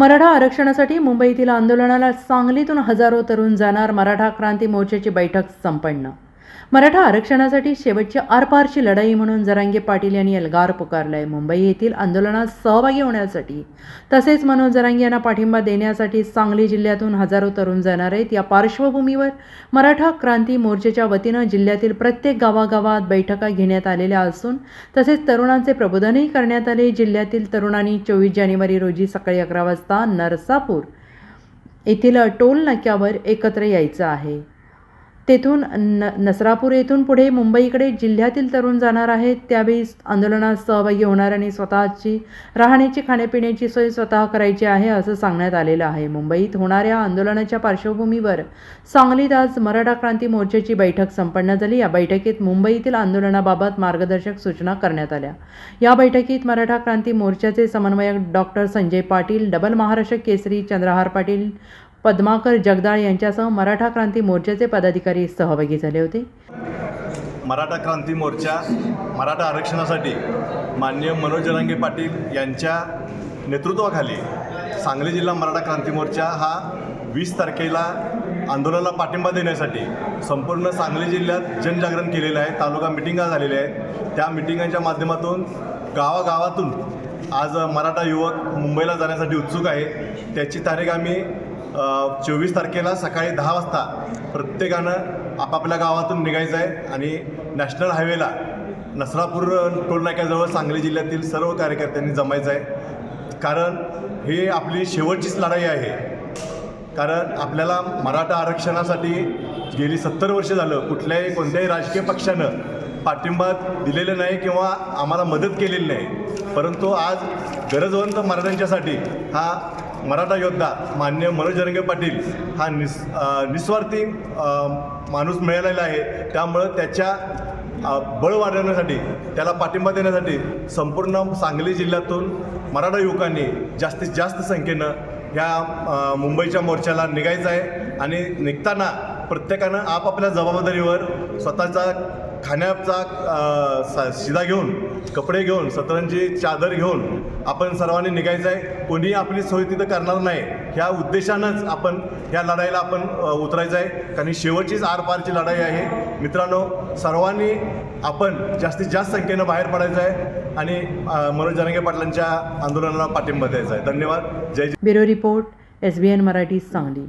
मराठा आरक्षणासाठी मुंबईतील आंदोलनाला सांगलीतून हजारो तरुण जाणार मराठा क्रांती मोर्चाची बैठक संपन्न मराठा आरक्षणासाठी शेवटची आरपारची लढाई म्हणून जरांगे पाटील यांनी एल्गार पुकारलाय. मुंबई येथील आंदोलनात सहभागी होण्यासाठी तसेच मनोज जरांगे यांना पाठिंबा देण्यासाठी सांगली जिल्ह्यातून हजारो तरुण जाणार आहेत. या पार्श्वभूमीवर मराठा क्रांती मोर्चाच्या वतीनं जिल्ह्यातील प्रत्येक गावागावात बैठका घेण्यात आलेल्या असून तसेच तरुणांचे प्रबोधनही करण्यात आले. जिल्ह्यातील तरुणांनी चोवीस जानेवारी रोजी सकाळी अकरा वाजता नरसापूर येथील टोल नाक्यावर एकत्र यायचं आहे. तेथून न नसरापूर येथून पुढे मुंबईकडे जिल्ह्यातील तरुण जाणार आहेत. त्यावेळी आंदोलनात सहभागी होणार आणि स्वतःची राहण्याची खाण्यापिण्याची सोय स्वतः करायची आहे असं सांगण्यात आलेलं आहे. मुंबईत होणाऱ्या आंदोलनाच्या पार्श्वभूमीवर सांगलीत आज मराठा क्रांती मोर्चाची बैठक संपन्न झाली. या बैठकीत मुंबईतील आंदोलनाबाबत मार्गदर्शक सूचना करण्यात आल्या. या बैठकीत मराठा क्रांती मोर्चाचे समन्वयक डॉक्टर संजय पाटील डबल महाराष्ट्र केसरी चंद्रहार पाटील पद्माकर जगदाळ यांच्यासह मराठा क्रांती मोर्चाचे पदाधिकारी सहभागी झाले होते. मराठा क्रांती मोर्चा मराठा आरक्षणासाठी माननीय मनोज जरांगे पाटील यांच्या नेतृत्वाखाली सांगली जिल्हा मराठा क्रांती मोर्चा हा वीस तारखेला आंदोलनाला पाठिंबा देण्यासाठी संपूर्ण सांगली जिल्ह्यात जनजागरण केलेलं आहे. तालुका मिटिंगा झालेल्या आहेत. त्या मिटिंगांच्या माध्यमातून गावागावातून आज मराठा युवक मुंबईला जाण्यासाठी उत्सुक आहे. त्याची तारीख आम्ही चोवीस तारखेला सकाळी दहा वाजता प्रत्येकानं आपापल्या गावातून निघायचं आहे आणि नॅशनल हायवेला नसरापूर टोलनाक्याजवळ सांगली जिल्ह्यातील सर्व कार्यकर्त्यांनी जमायचं आहे. कारण हे आपली शेवटचीच लढाई आहे. कारण आपल्याला मराठा आरक्षणासाठी गेली सत्तर वर्ष झालं कुठल्याही कोणत्याही राजकीय पक्षानं पाठिंबा दिलेलं नाही किंवा आम्हाला मदत केलेली नाही. परंतु आज गरजवंत मराठ्यांच्यासाठी हा मराठा योद्धा मान्य मनोज जरंगे पाटील हा निस् निस्वार्थी माणूस मिळालेला आहे. त्यामुळं त्याच्या बळ वाढवण्यासाठी त्याला पाठिंबा देण्यासाठी संपूर्ण सांगली जिल्ह्यातून मराठा युवकांनी जास्तीत जास्त संख्येनं ह्या मुंबईच्या मोर्चाला निघायचं आहे. आणि निघताना प्रत्येकानं आपापल्या जबाबदारीवर स्वतःचा खाण्याचा शिदा घेऊन कपडे घेऊन सतरंजी चादर घेऊन आपण सर्वांनी निघायचं आहे कोणी आपली सोय तिथं करणार नाही. ह्या उद्देशानंच आपण ह्या लढाईला आपण उतरायचं आहे कारण शेवटचीच आरपारची लढाई आहे. मित्रांनो सर्वांनी आपण जास्तीत जास्त संख्येनं बाहेर पडायचं आहे आणि मनोज जरांगे पाटलांच्या आंदोलनाला पाठिंबा द्यायचा आहे धन्यवाद. जय bureau report S B N Marathi Sangli.